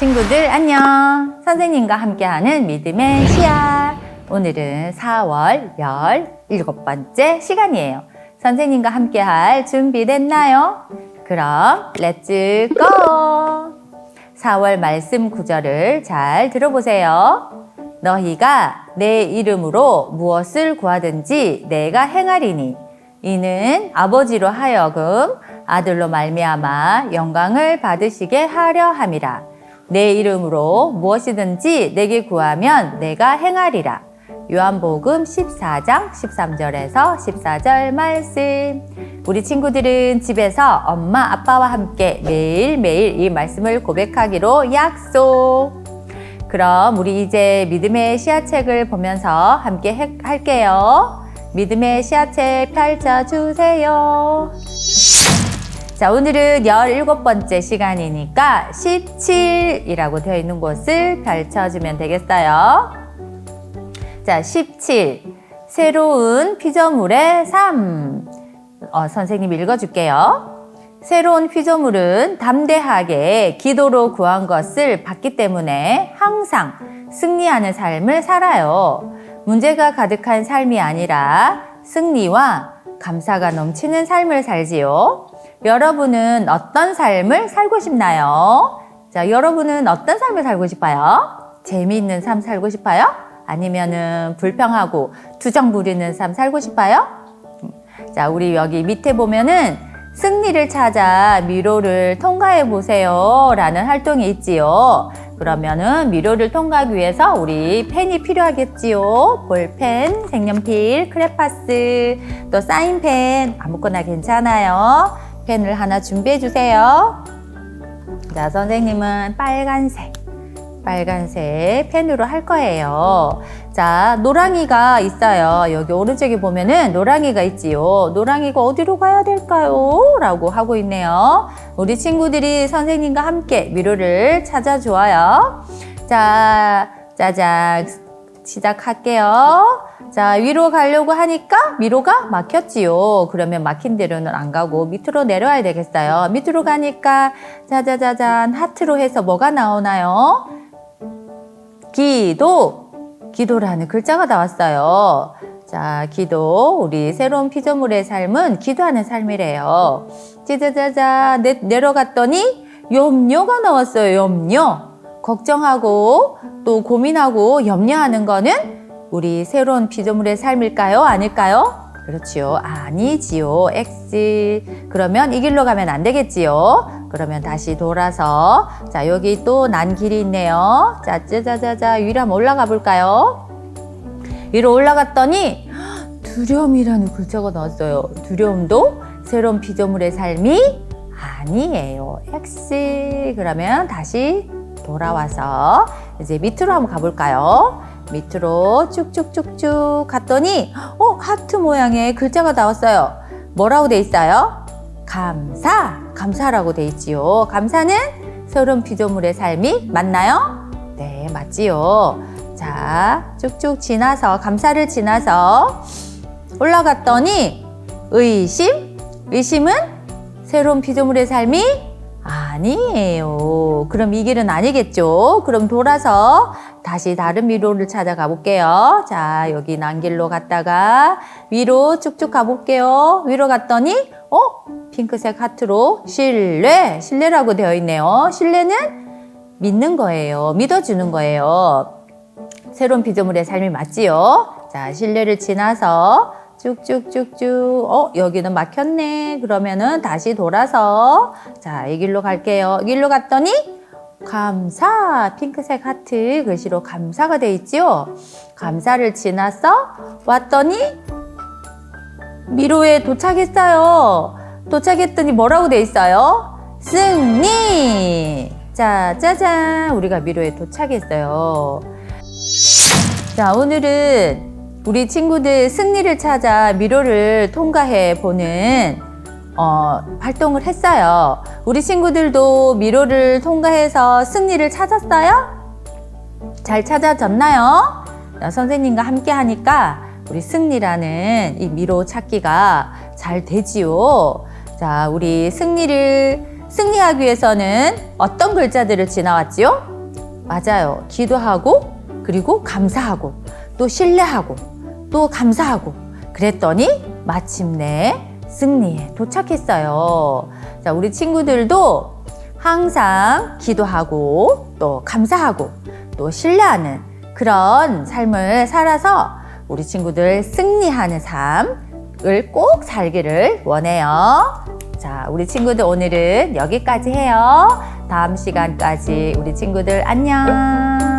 친구들 안녕. 선생님과 함께하는 믿음의 시야. 오늘은 4월 17번째 시간이에요. 선생님과 함께할 준비됐나요? 그럼 렛츠 고! 4월 말씀 구절을 잘 들어보세요. 너희가 내 이름으로 무엇을 구하든지 내가 행하리니 이는 아버지로 하여금 아들로 말미암아 영광을 받으시게 하려 함이라. 내 이름으로 무엇이든지 내게 구하면 내가 행하리라. 요한복음 14장 13절에서 14절 말씀. 우리 친구들은 집에서 엄마, 아빠와 함께 매일매일 이 말씀을 고백하기로 약속. 그럼 우리 이제 믿음의 시야책을 보면서 함께 해- 할게요. 믿음의 시야책 펼쳐주세요. 자, 오늘은 17번째 시간이니까 17이라고 되어 있는 곳을 펼쳐주면 되겠어요. 자, 17. 새로운 피조물의 삶. 어, 선생님 읽어줄게요. 새로운 피조물은 담대하게 기도로 구한 것을 받기 때문에 항상 승리하는 삶을 살아요. 문제가 가득한 삶이 아니라 승리와 감사가 넘치는 삶을 살지요. 여러분은 어떤 삶을 살고 싶나요? 자, 여러분은 어떤 삶을 살고 싶어요? 재미있는 삶 살고 싶어요? 아니면은 불평하고 투정 부리는 삶 살고 싶어요? 자, 우리 여기 밑에 보면은 승리를 찾아 미로를 통과해 보세요. 라는 활동이 있지요. 그러면은 미로를 통과하기 위해서 우리 펜이 필요하겠지요. 볼펜, 색연필, 크레파스, 또 사인펜, 아무거나 괜찮아요. 펜을 하나 준비해 주세요. 자, 선생님은 빨간색. 빨간색 펜으로 할 거예요. 자, 노랑이가 있어요. 여기 오른쪽에 보면은 노랑이가 있지요. 노랑이가 어디로 가야 될까요? 라고 하고 있네요. 우리 친구들이 선생님과 함께 미로를 찾아주어요. 자, 짜잔. 시작할게요. 자, 위로 가려고 하니까 미로가 막혔지요. 그러면 막힌 대로는 안 가고 밑으로 내려와야 되겠어요. 밑으로 가니까 짜자자잔 하트로 해서 뭐가 나오나요? 기도, 기도라는 글자가 나왔어요. 자, 기도. 우리 새로운 피조물의 삶은 기도하는 삶이래요. 짜자자자 내, 내려갔더니 염려가 나왔어요. 염려. 걱정하고 또 고민하고 염려하는 거는 우리 새로운 피조물의 삶일까요? 아닐까요? 그렇지요. 아니지요. X. 그러면 이 길로 가면 안 되겠지요. 그러면 다시 돌아서 자 여기 또 난 길이 있네요. 자 짜자자자 위로 한번 올라가 볼까요? 위로 올라갔더니 두려움이라는 글자가 나왔어요. 두려움도 새로운 피조물의 삶이 아니에요. X. 그러면 다시 돌아와서 이제 밑으로 한번 가볼까요? 밑으로 쭉쭉쭉쭉 갔더니 어 하트 모양의 글자가 나왔어요. 뭐라고 돼 있어요? 감사, 감사라고 돼 있지요. 감사는 새로운 피조물의 삶이 맞나요? 네, 맞지요. 자, 쭉쭉 지나서 감사를 지나서 올라갔더니 의심, 의심은 새로운 피조물의 삶이 아니에요. 그럼 이 길은 아니겠죠? 그럼 돌아서 다시 다른 미로를 찾아가 볼게요. 자, 여기 난 길로 갔다가 위로 쭉쭉 가볼게요. 위로 갔더니, 어? 핑크색 하트로 신뢰, 신뢰라고 되어 있네요. 신뢰는 믿는 거예요. 믿어주는 거예요. 새로운 피조물의 삶이 맞지요? 자, 신뢰를 지나서 쭉쭉쭉쭉, 어, 여기는 막혔네. 그러면은 다시 돌아서, 자, 이 길로 갈게요. 이 길로 갔더니, 감사, 핑크색 하트 글씨로 감사가 돼 있지요? 감사를 지나서 왔더니, 미로에 도착했어요. 도착했더니 뭐라고 돼 있어요? 승리! 자, 짜잔! 우리가 미로에 도착했어요. 자, 오늘은 우리 친구들 승리를 찾아 미로를 통과해 보는 어, 활동을 했어요. 우리 친구들도 미로를 통과해서 승리를 찾았어요? 잘 찾아졌나요? 자, 선생님과 함께 하니까 우리 승리라는 이 미로 찾기가 잘 되지요. 자, 우리 승리를 승리하기 위해서는 어떤 글자들을 지나왔지요? 맞아요. 기도하고 그리고 감사하고 또 신뢰하고 또 감사하고 그랬더니 마침내 승리에 도착했어요. 자, 우리 친구들도 항상 기도하고 또 감사하고 또 신뢰하는 그런 삶을 살아서 우리 친구들 승리하는 삶을 꼭 살기를 원해요. 자, 우리 친구들 오늘은 여기까지 해요. 다음 시간까지 우리 친구들 안녕.